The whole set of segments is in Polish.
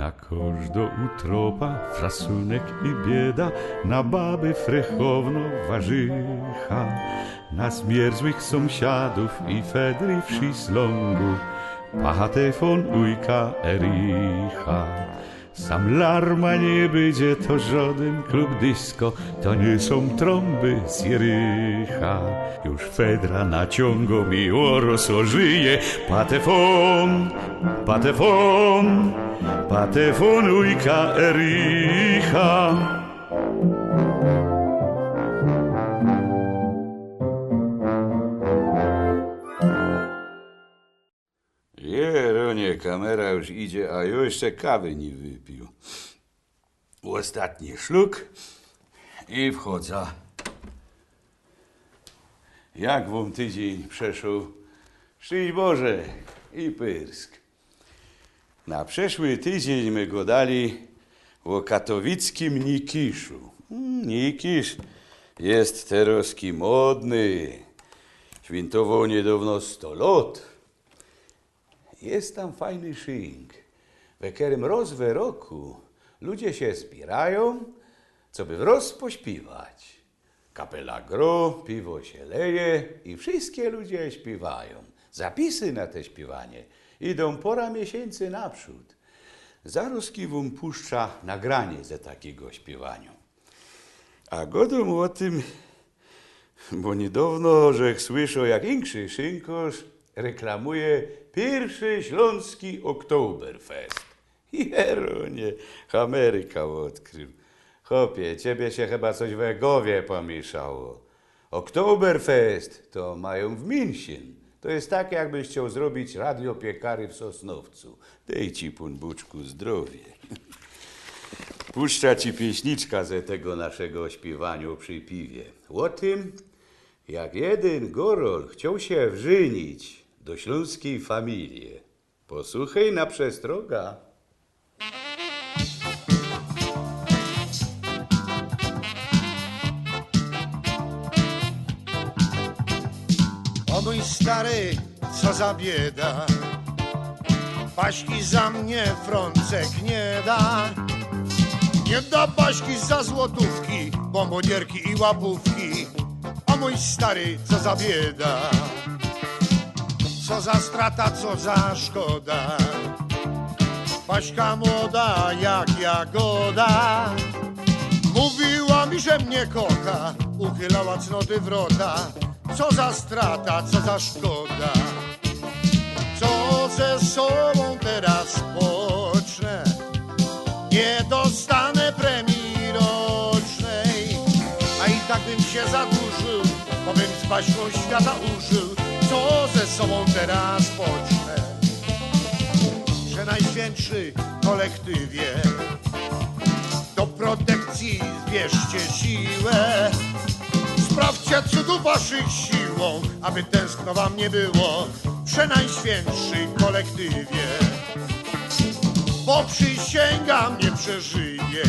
Na kosz do utropa, frasunek i bieda, na baby frechowno warzycha, na zmierzłych sąsiadów i fedry w Szislągu, pachatefon ujka Ericha. Sam larma nie będzie to żaden klub disco, to nie są trąby z Jericha. Już Fedra naciągą mi oros ożyje, patefon, patefon, patefon ujka Kamera już idzie, a ja jeszcze kawy nie wypił. Ostatni szluk i wchodzę. Jak wam tydzień przeszł? Szczęść Boże i pyrsk. Na przeszły tydzień my go dali w katowickim Nikiszu. Mm, Nikisz jest teroski modny. Świętował niedawno 100 lat. Jest tam fajny szynk, w którym raz w roku ludzie się spierają, co by wroz pośpiewać. Kapela gro, piwo się leje i wszystkie ludzie śpiewają. Zapisy na te śpiewanie idą pora miesięcy naprzód. Zaruski wam puszcza nagranie ze takiego śpiewania. A godą o tym, bo niedawno, że słyszę, jak inszy szynkosz reklamuje pierwszy śląski Oktoberfest. Jeronie, Ameryka odkrył. Chopie, ciebie się chyba coś we głowie pomieszało. Oktoberfest to mają w München. To jest tak, jakbyś chciał zrobić radiopiekary w Sosnowcu. Dej ci, pun buczku, zdrowie. Puszcza ci pieśniczka ze tego naszego śpiewaniu przy piwie. O tym, jak jeden gorol chciał się wżynić do śląskiej familii. Posłuchaj na przestroga. O mój stary, co za bieda Paśki za mnie frącek nie da Nie da paśki za złotówki Bombonierki i łapówki mój stary, co za bieda. Co za strata, co za szkoda. Paśka młoda jak jagoda. Mówiła mi, że mnie kocha Uchylała cnoty wrota. Co za strata, co za szkoda. Co ze sobą teraz pocznę? Nie dostanę Baśką świata użył Co ze sobą teraz pocznę Że najświętszy kolektywie do protekcji zbierzcie siłę. Sprawdźcie cudów waszych siłą, aby tęskno wam nie było przy najświętszej kolektywie. Bo przysięgam, nie przeżyję.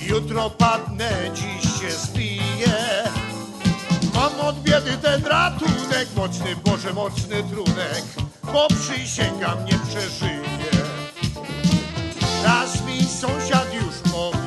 Jutro padnę, dziś się spiję. Mam od biedy ten ratunek, mocny Boże, mocny trunek, bo przysięgam, nie przeżyję. Raz mi sąsiad już powiedział,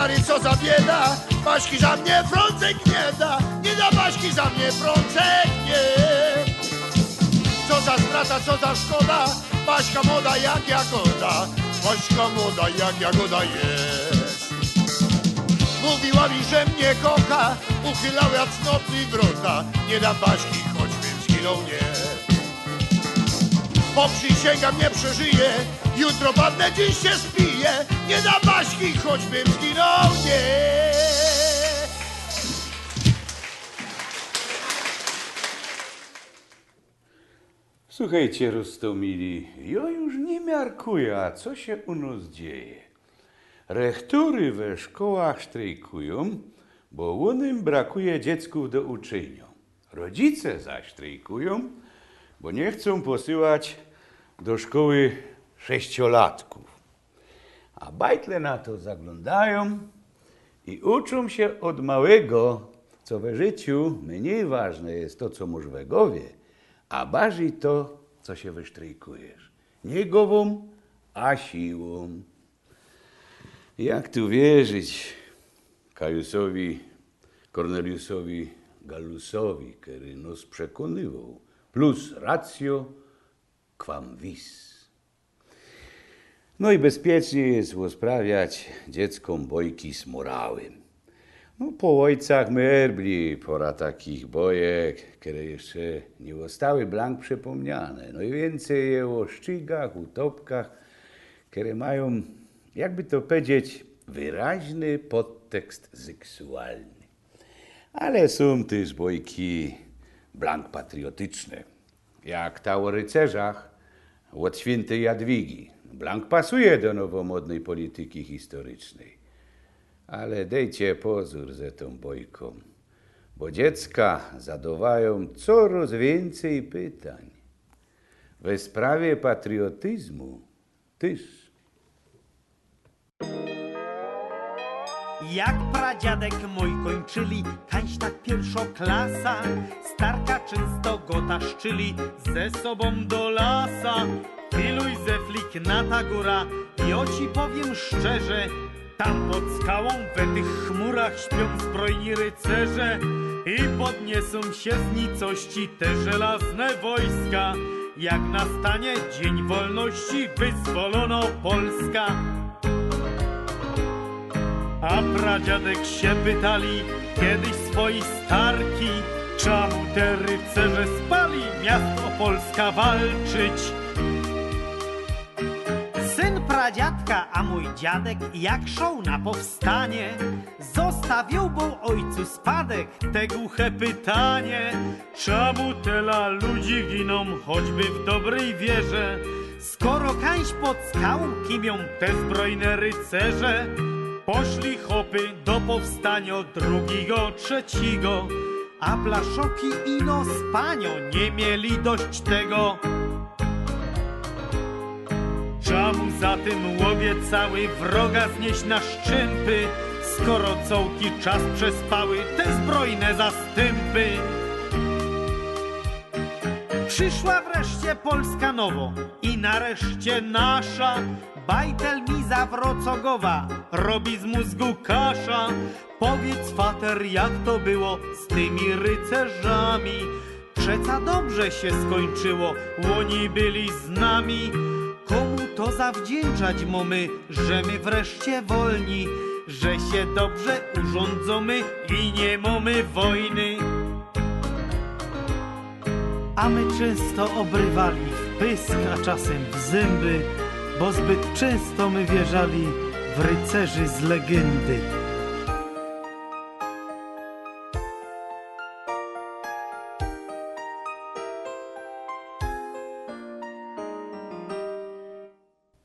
stary, co za bieda, Baśki za mnie frącek nie da, nie da Baśki za mnie frącek nie. Co za strata, co za szkoda. Baśka młoda jak jagoda, Baśka młoda jak jagoda jest. Mówiła mi, że mnie kocha, uchylał jak cnotny wrota. Nie dam Baśki, choćbym zginął nie. Bo przysięgam, nie przeżyję, jutro padnę, dziś się spiję. Nie dam Baśki, choćbym zginął nie. Słuchajcie, Rostomili, ja już nie miarkuję, a co się u nas dzieje. Rektory we szkołach strajkują, bo unym brakuje dziecków do uczenia. Rodzice zaś strajkują, bo nie chcą posyłać do szkoły sześciolatków. A bajtle na to zaglądają i uczą się od małego, co we życiu mniej ważne jest to, co masz we głowie, a baży to, co się wysztrykujesz. Nie głową, a siłą. Jak tu wierzyć Kajusowi, Corneliusowi Gallusowi, który nos przekonywał, plus ratio quam vis. No i bezpiecznie jest usprawiać dzieckom bojki z morałem. No, po ojcach merbli, pora takich bojek, które jeszcze nie zostały blank przypomniane. No i więcej je o szczygach, utopkach, które mają, jakby to powiedzieć, wyraźny podtekst seksualny. Ale są też bojki blank patriotyczne, jak ta o rycerzach od świętej Jadwigi. Blank pasuje do nowomodnej polityki historycznej. Ale dejcie pozór ze tą bojką, bo dziecka zadawają coraz więcej pytań. We sprawie patriotyzmu też. Jak pradziadek mój kończyli, kaś tak pierwszoklasa, starka często go taszczyli ze sobą do lasa. Filuj ze flik na ta góra, i o ci powiem szczerze, tam pod skałą we tych chmurach śpią zbrojni rycerze i podniesą się z nicości te żelazne wojska. Jak nastanie dzień wolności, wyzwolono Polska. A pradziadek się pytali kiedyś swoi starki, czemu te rycerze spali miasto Polska walczyć? Syn pradziadka, a mój dziadek, jak szał na powstanie, zostawił był ojcu spadek, te głuche pytanie. Czemu tyle ludzi giną, choćby w dobrej wierze? Skoro kańś pod skałą kimią te zbrojne rycerze, Poszli chopy do powstania drugiego, trzeciego, a blaszoki ino z panią nie mieli dość tego. Czemu za tym łowie cały wroga znieść na szczępy, skoro cołki czas przespały te zbrojne zastępy? Przyszła wreszcie Polska nowo i nareszcie nasza. Bajtel mi zawrocogowa robi z mózgu kasza. Powiedz fater, jak to było z tymi rycerzami. Przeca dobrze się skończyło, łoni byli z nami. Komu to zawdzięczać mamy, że my wreszcie wolni, że się dobrze urządzamy i nie mamy wojny. A my często obrywali w pysk, a czasem w zęby, bo zbyt często my wierzali w rycerzy z legendy.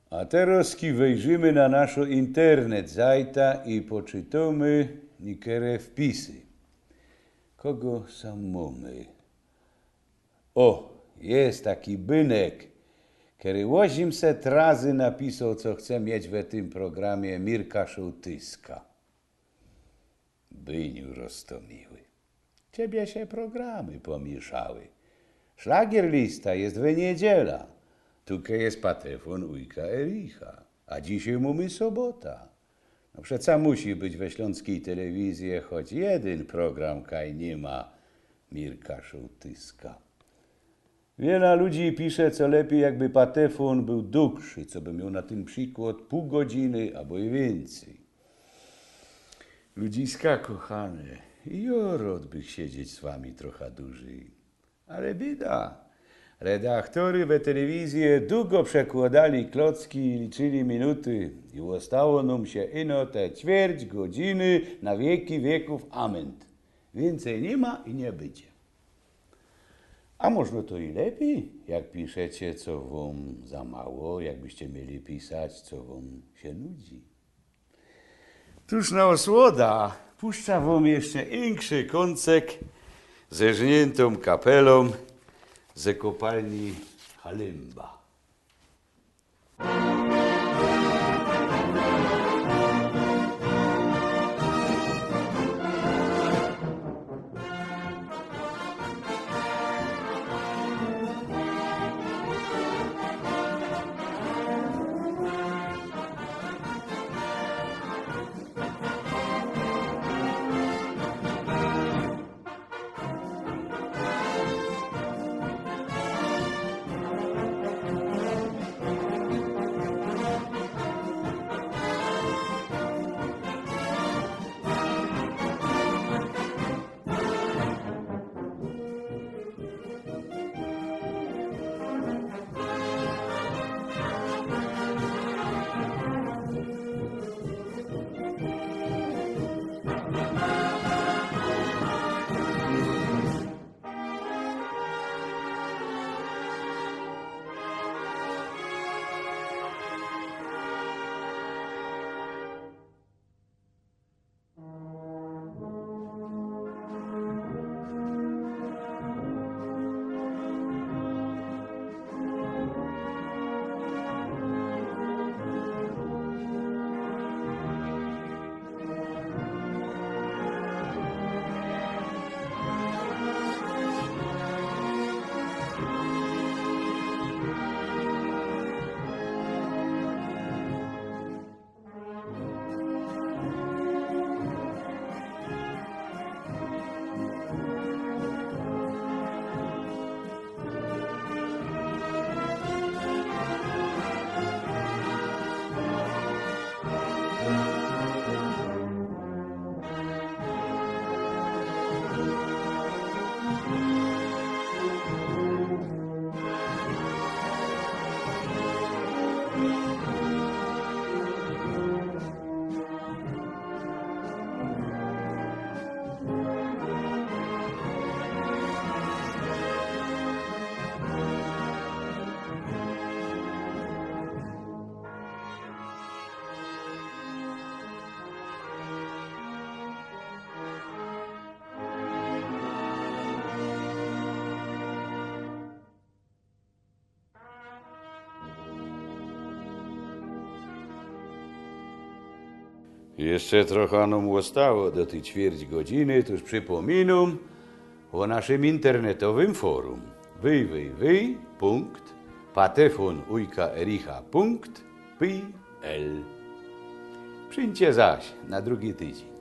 A teraz wejrzymy na nasz internet zajta i poczytamy niektóre wpisy. Kogo sam mamy? O, jest taki bynek, który 800 razy napisał, co chce mieć w tym programie Mirka Szołtyska. Byniu rostomiły. Ciebie się programy pomieszały. Szlagierlista jest w niedziela. Tutaj jest patefon ujka Ericha, a dzisiaj mamy sobota. No przeca musi być we śląskiej telewizji choć jeden program, kaj nie ma Mirka Szołtyska. Wiele ludzi pisze, co lepiej, jakby patefon był dłuższy, co by miał na tym przykład pół godziny albo i więcej. Ludziska kochane, i ja rodbych siedzieć z wami trochę dłużej. Ale bieda. Redaktory we telewizję długo przekładali klocki i liczyli minuty i ostało nam się ino te ćwierć godziny na wieki wieków ament. Więcej nie ma i nie będzie. A można to i lepiej, jak piszecie, co wam za mało, jakbyście mieli pisać, co wam się nudzi. Tuż na osłoda puszcza wam jeszcze większy koncek ze żniętą kapelą ze kopalni Halimba. Jeszcze trochę nam zostało do tej ćwierć godziny, tuż przypominam o naszym internetowym forum www.patefonujkaericha.pl Przyjdźcie zaś na drugi tydzień.